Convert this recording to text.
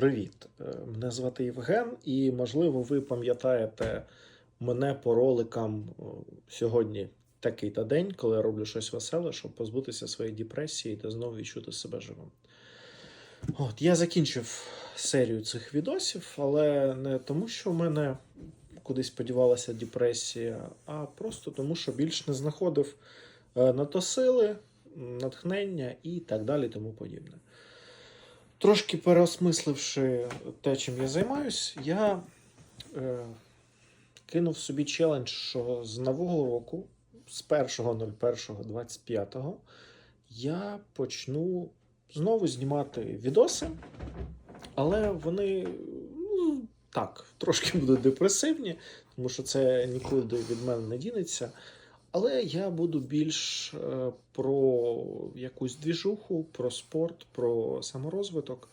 Привіт! Е, Мене звати Євген, і можливо, ви пам'ятаєте мене по роликам сьогодні такий та день, коли я роблю щось веселе, щоб позбутися своєї депресії та знову відчути себе живим. От, я закінчив серію цих відосів, але не тому, що в мене кудись подівалася депресія, а просто тому, що більш не знаходив е, на то сили, натхнення і так далі, тому подібне. Трошки переосмисливши те, чим я займаюсь, я е, кинув собі челендж, що з нового року, з 1.01.25, я почну знову знімати відоси, але вони ну, так, трошки будуть депресивні, тому що це нікуди від мене не дінеться. Але я буду більш е, про якусь двіжуху, про спорт, про саморозвиток.